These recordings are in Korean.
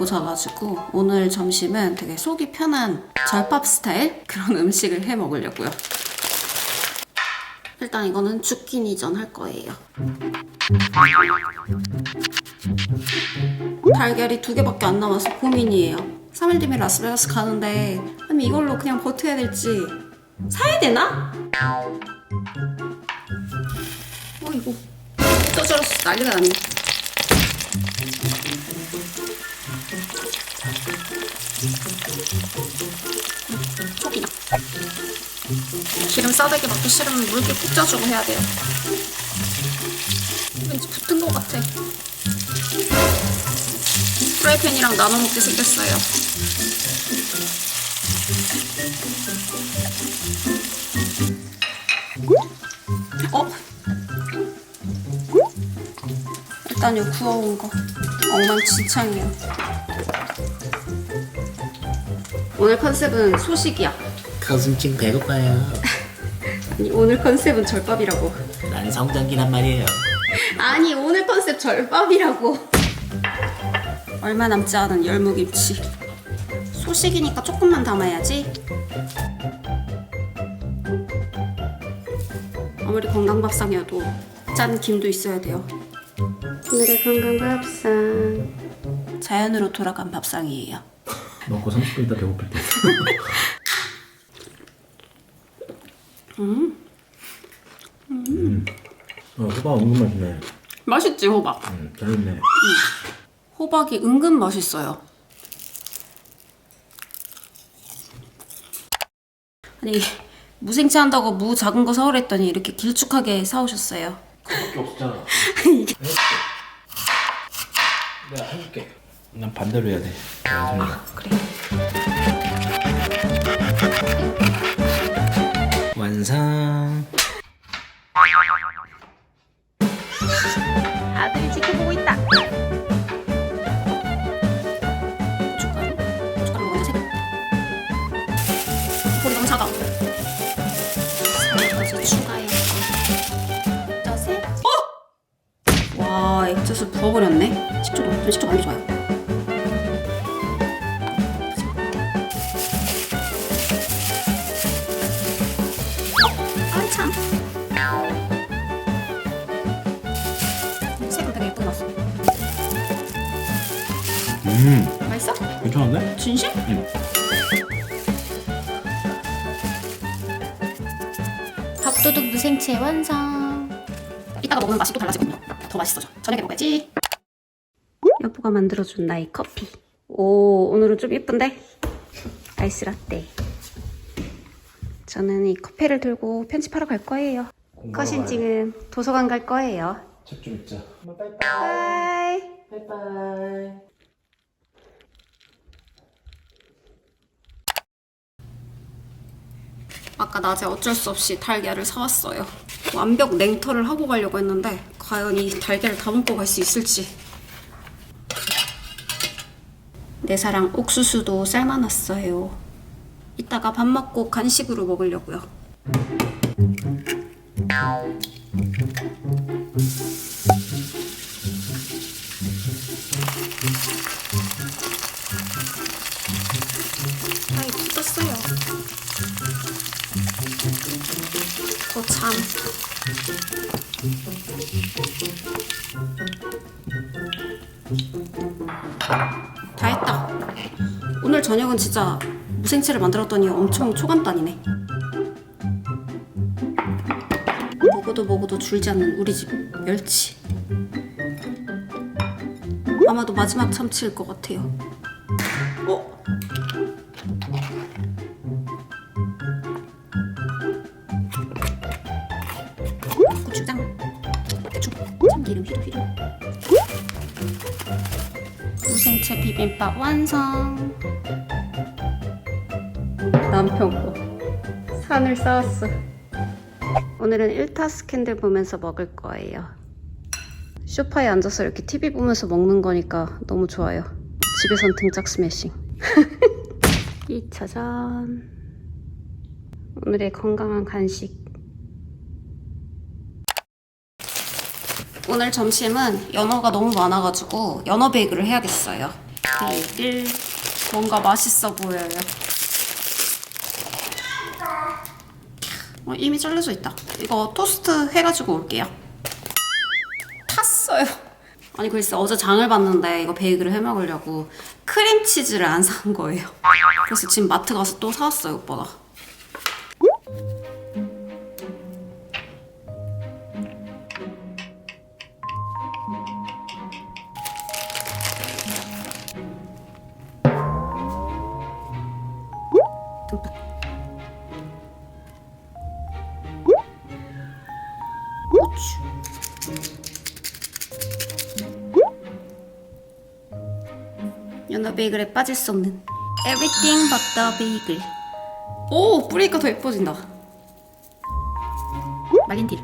먹고 자가지고 오늘 점심은 되게 속이 편한 절밥 스타일 그런 음식을 해 먹으려고요. 일단 이거는 주끼니전 할 거예요. 달걀이 두 개밖에 안 남아서 고민이에요. 3일 뒤면 라스베가스 가는데 아니 이걸로 그냥 버텨야 될지 사야 되나? 어 이거 쪄져서 난리가 났네. 속이나. 기름 싸대기 맞기 싫으면 물기 푹 짜주고 해야 돼요. 왠지 붙은 것 같아. 프라이팬이랑 나눠 먹게 생겼어요. 어? 일단 요 구워온 거 엉망진창이에 오늘 컨셉은 소식이야. 가슴찡 배고파요. 아니, 오늘 컨셉은 절밥이라고. 난 성장기란 말이에요. 아니 오늘 컨셉 절밥이라고. 얼마 남지 않은 열무김치. 소식이니까 조금만 담아야지. 아무리 건강밥상이어도 짠 김도 있어야 돼요. 오늘의 건강밥상. 자연으로 돌아간 밥상이에요. 먹고 30분 있다 배고플 때. 음. 어, 호박 은근 맛있네. 맛있지 호박. 음, 재밌네. 호박이 은근 맛있어요. 아니 무생채 한다고 무 작은 거 사오랬더니 이렇게 길쭉하게 사오셨어요. 그밖에 없었잖아. 내가 해줄게. 난 반대로 해야 돼. 왼손이다. 그래. 완성. 아들이 지켜보고 있다. 고춧가루? 고춧가루 너무 작아. 추가해. 어! 와 액젓을 부어버렸네. 식초도 좀 식초 많이 좋아요. 음, 맛있어? 괜찮은데? 진심? 응. 밥도둑 무생채 완성. 이따가 먹으면 맛이 또 달라지거든요. 더 맛있어져. 저녁에 먹어야지. 여보가 만들어준 나의 커피. 오, 오늘은 좀 예쁜데? 아이스 라떼. 저는 이 커피를 들고 편집하러 갈 거예요. 커신 지금 도서관 갈 거예요. 책좀 읽자. 바이. 바이 바이. 아까 낮에 어쩔 수 없이 달걀을 사왔어요. 완벽 냉털을 하고 가려고 했는데 과연 이 달걀을 다 먹고 갈 수 있을지. 내 사랑 옥수수도 삶아놨어요. 이따가 밥 먹고 간식으로 먹으려고요. 참. 다 했다. 오늘 저녁은 진짜 무생채를 만들었더니 엄청 초간단이네. 먹어도 먹어도 줄지 않는 우리 집 멸치. 아마도 마지막 참치일 것 같아요. 기름 휘두휘두. 무생채 비빔밥 완성. 남편 거 산을 쌓았어. 오늘은 일타 스캔들 보면서 먹을 거예요. 소파에 앉아서 이렇게 TV 보면서 먹는 거니까 너무 좋아요. 집에선 등짝 스매싱. 2차전. 오늘의 건강한 간식. 오늘 점심은 연어가 너무 많아가지고 연어 베이글을 해야겠어요. 베이글 뭔가 맛있어 보여요. 어, 이미 잘려져 있다. 이거 토스트 해가지고 올게요. 탔어요. 아니 글쎄 어제 장을 봤는데 이거 베이글을 해 먹으려고 크림치즈를 안 산 거예요. 그래서 지금 마트 가서 또 사왔어요 오빠가. 연어 베이글에 빠질 수 없는 Everything but the 베이글. 오 뿌리니까 더 예뻐진다. 말린 딜.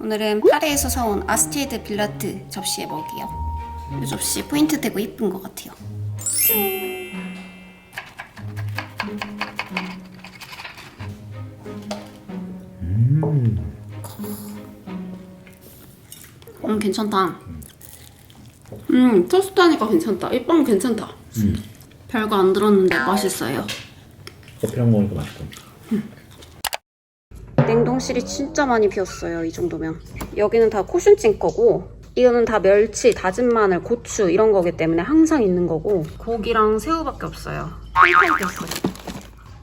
오늘은 파리에서 사온 아스티에드 빌라트 접시에 먹이요. 이 접시 포인트 되고 이쁜 것 같아요. 음 괜찮다. 음 토스트 하니까 괜찮다. 이 빵 괜찮다. 별거 안 들었는데 맛있어요. 커피랑 먹으니까 맛있다. 냉동실이 진짜 많이 비었어요. 이 정도면. 여기는 다 코순찜 거고 이거는 다 멸치, 다진 마늘, 고추 이런 거기 때문에 항상 있는 거고 고기랑 새우밖에 없어요. 텅텅 비었어요.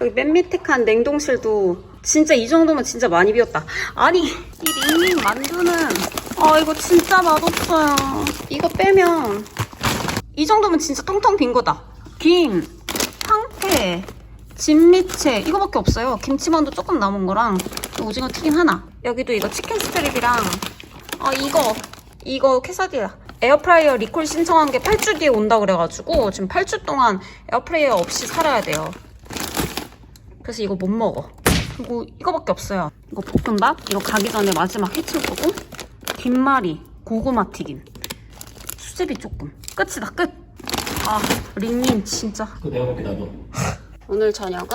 여기 맨 밑에 칸 냉동실도 진짜 이 정도면 진짜 많이 비었다. 아니 이 링링 만두는 아 이거 진짜 맛없어요. 이거 빼면 이 정도면 진짜 텅텅 빈 거다. 김, 황태, 진미채 이거밖에 없어요. 김치만두 조금 남은 거랑 오징어 튀김 하나. 여기도 이거 치킨 스트립이랑 아 이거 이거 캐사디야. 에어프라이어 리콜 신청한 게 8주 뒤에 온다 그래가지고 지금 8주 동안 에어프라이어 없이 살아야 돼요. 그래서 이거 못 먹어. 그리고 이거밖에 없어요. 이거 볶음밥 이거 가기 전에 마지막 해칠 거고 김말이 고구마 튀김 수제비 조금 끝이다 끝. 아 링님 진짜 그거 내가 먹게 놔둬. 오늘 저녁은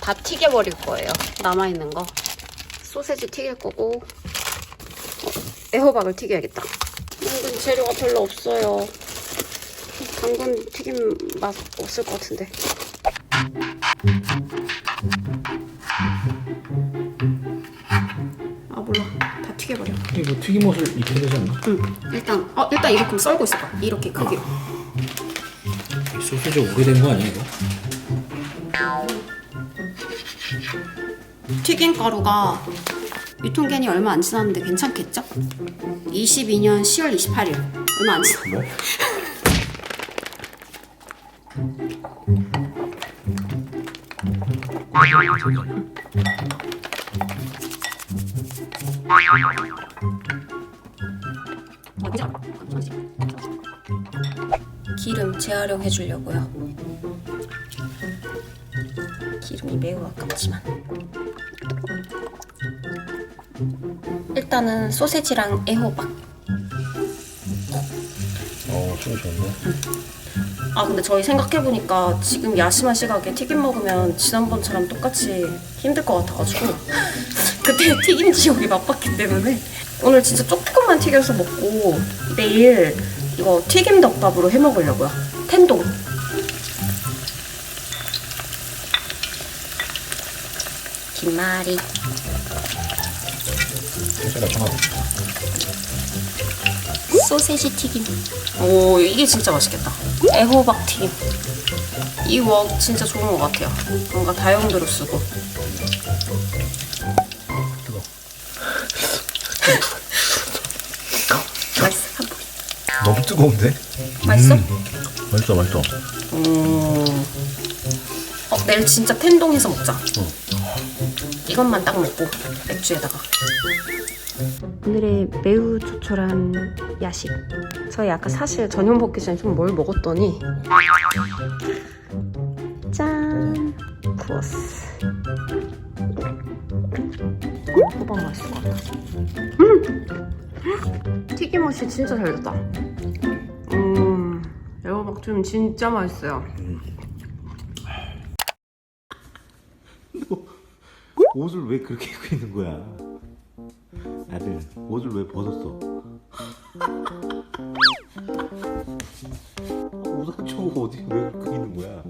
다 튀겨버릴 거예요. 남아있는 거. 소세지 튀길 거고, 어, 애호박을 튀겨야겠다. 당근 재료가 별로 없어요. 당근 튀김 맛 없을 것 같은데. 이거 뭐 튀김옷을 입혀야 되지 않나? 응. 일단, 어, 일단 이렇게 썰고 있어봐. 이렇게 크기로. 이 소시지 오래된 거 아니야 이거? 튀김 가루가 유통기한이 얼마 안 지났는데 괜찮겠죠? 22년 10월 28일 얼마 안 지났 뭐? 기름 재활용해 주려고요. 기름이 매우 아깝지만. 일단은 소세지랑 애호박. 어, 춤이 좋은데? 아 근데 저희 생각해 보니까 지금 야심한 시각에 튀김 먹으면 지난번처럼 똑같이 힘들 것 같아가지고 그때 튀김 지옥이 맛봤기 때문에 오늘 진짜 조금만 튀겨서 먹고 내일 이거 튀김 덮밥으로 해 먹으려고요 텐동 김말이. 소세지 튀김. 오 이게 진짜 맛있겠다. 애호박 튀김. 이 웍 진짜 좋은 것 같아요. 뭔가 다용도로 쓰고. 뜨거운데? 맛있어? 맛있어 맛있어 음. 어 내일 진짜 텐동해서 먹자. 이것만 딱 먹고 맥주에다가. 오늘의 매우 조촐한 야식. 저희 아까 사실 저녁 먹기 전에 좀 뭘 먹었더니 짠 구웠어. 어, 호박 맛있을 것 같아. 음! 튀김옷이 진짜 잘 됐다. 음, 애호박 튀김 진짜 맛있어요. 옷을 왜 그렇게 입고 있는 거야? 아들 옷을 왜 벗었어? 오상초가 어디 왜 그렇게 있는 거야?